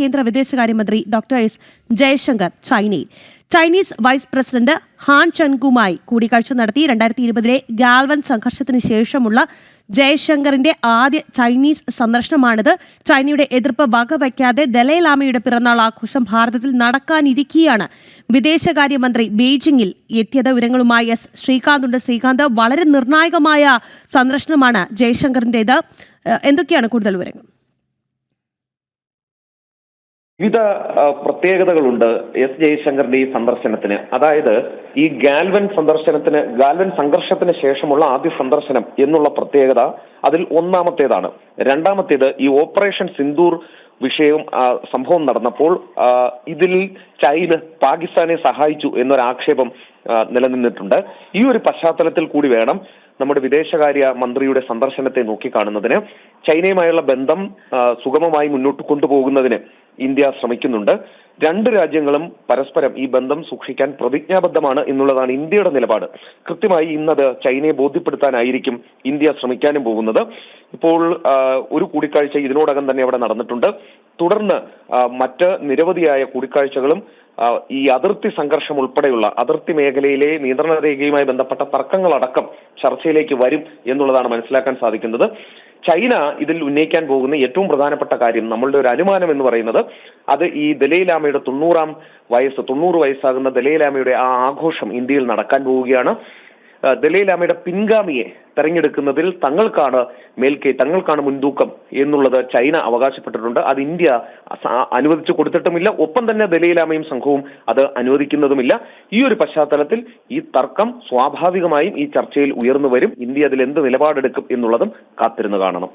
കേന്ദ്ര വിദേശകാര്യമന്ത്രി doctor S Jaishankar ചൈനയിൽ. ചൈനീസ് വൈസ് പ്രസിഡന്റ് ഹാൻ ചൻകുമായി കൂടിക്കാഴ്ച നടത്തി രണ്ടായിരത്തി ഇരുപതിലെ ഗാൽവൻ സംഘർഷത്തിന് ശേഷമുള്ള ജയശങ്കറിന്റെ ആദ്യ ചൈനീസ് സന്ദർശനമാണിത്. ചൈനയുടെ എതിർപ്പ് വകവയ്ക്കാതെ ദലൈലാമയുടെ പിറന്നാൾ ആഘോഷം ഭാരതത്തിൽ നടക്കാനിരിക്കെയാണ്. വിദേശകാര്യമന്ത്രി ബീജിംഗിൽ എത്തിയത് വിവരങ്ങളുമായി എസ് ശ്രീകാന്ത് ഉണ്ട്. ശ്രീകാന്ത് വളരെ നിർണായകമായ സന്ദർശനമാണ് ജയശങ്കറിന്റേത്. ഏഹ് എന്തൊക്കെയാണ് കൂടുതൽ വിവരങ്ങൾ? വിവിധ പ്രത്യേകതകളുണ്ട് എസ് ജയശങ്കറിന്റെ ഈ സന്ദർശനത്തിന്. അതായത് ഈ ഗാൽവൻ സന്ദർശനത്തിന് ഗാൽവൻ സംഘർഷത്തിന് ശേഷമുള്ള ആദ്യ സന്ദർശനം എന്നുള്ള പ്രത്യേകത അതിൽ ഒന്നാമത്തേതാണ്. രണ്ടാമത്തേത് ഈ ഓപ്പറേഷൻ സിന്ദൂർ വിഷയവും സംഭവം നടന്നപ്പോൾ ഇതിൽ ചൈന പാകിസ്ഥാനെ സഹായിച്ചു എന്നൊരാക്ഷേപം നിലനിന്നിട്ടുണ്ട്. ഈ ഒരു പശ്ചാത്തലത്തിൽ കൂടി വേണം നമ്മുടെ വിദേശകാര്യ മന്ത്രിയുടെ സന്ദർശനത്തെ നോക്കിക്കാണുന്നതിന് ചൈനയുമായുള്ള ബന്ധം സുഗമമായി മുന്നോട്ട് കൊണ്ടുപോകുന്നതിന് ഇന്ത്യ ശ്രമിക്കുന്നുണ്ട്. രണ്ട് രാജ്യങ്ങളും പരസ്പരം ഈ ബന്ധം സൂക്ഷിക്കാൻ പ്രതിജ്ഞാബദ്ധമാണ് എന്നുള്ളതാണ് ഇന്ത്യയുടെ നിലപാട്. കൃത്യമായി ഇന്നത് ചൈനയെ ബോധ്യപ്പെടുത്താനായിരിക്കും ഇന്ത്യ ശ്രമിക്കാനും പോകുന്നത്. ഇപ്പോൾ ഒരു കൂടിക്കാഴ്ച ഇതിനോടകം തന്നെ അവിടെ നടന്നിട്ടുണ്ട്. തുടർന്ന് മറ്റ് നിരവധിയായ കൂടിക്കാഴ്ചകളും ഈ അതിർത്തി സംഘർഷം ഉൾപ്പെടെയുള്ള അതിർത്തി മേഖലയിലെ നിയന്ത്രണ രേഖയുമായി ബന്ധപ്പെട്ട തർക്കങ്ങളടക്കം ചർച്ചയിലേക്ക് വരും എന്നുള്ളതാണ് മനസ്സിലാക്കാൻ സാധിക്കുന്നത്. ചൈന ഇതിൽ ഉന്നയിക്കാൻ പോകുന്ന ഏറ്റവും പ്രധാനപ്പെട്ട കാര്യം നമ്മളുടെ ഒരു അനുമാനം എന്ന് പറയുന്നത് അത് ഈ ദലൈലാമയുടെ തൊണ്ണൂറാം വയസ്സ് തൊണ്ണൂറ് വയസ്സാകുന്ന ദലൈലാമയുടെ ആ ആഘോഷം ഇന്ത്യയിൽ നടക്കാൻ പോവുകയാണ്. ദലൈലാമയുടെ പിൻഗാമിയെ തെരഞ്ഞെടുക്കുന്നതിൽ തങ്ങൾക്കാണ് മേൽക്കൈ തങ്ങൾക്കാണ് മുൻതൂക്കം എന്നുള്ളത് ചൈന അവകാശപ്പെട്ടിട്ടുണ്ട്. അത് ഇന്ത്യ അനുവദിച്ചു കൊടുത്തിട്ടുമില്ല. ഒപ്പം തന്നെ ദലൈലാമയും സംഘവും അത് അനുവദിക്കുന്നതുമില്ല. ഈ ഒരു പശ്ചാത്തലത്തിൽ ഈ തർക്കം സ്വാഭാവികമായും ഈ ചർച്ചയിൽ ഉയർന്നു വരും. ഇന്ത്യ അതിൽ എന്ത് നിലപാടെടുക്കും എന്നുള്ളതും കാത്തിരുന്ന് കാണണം.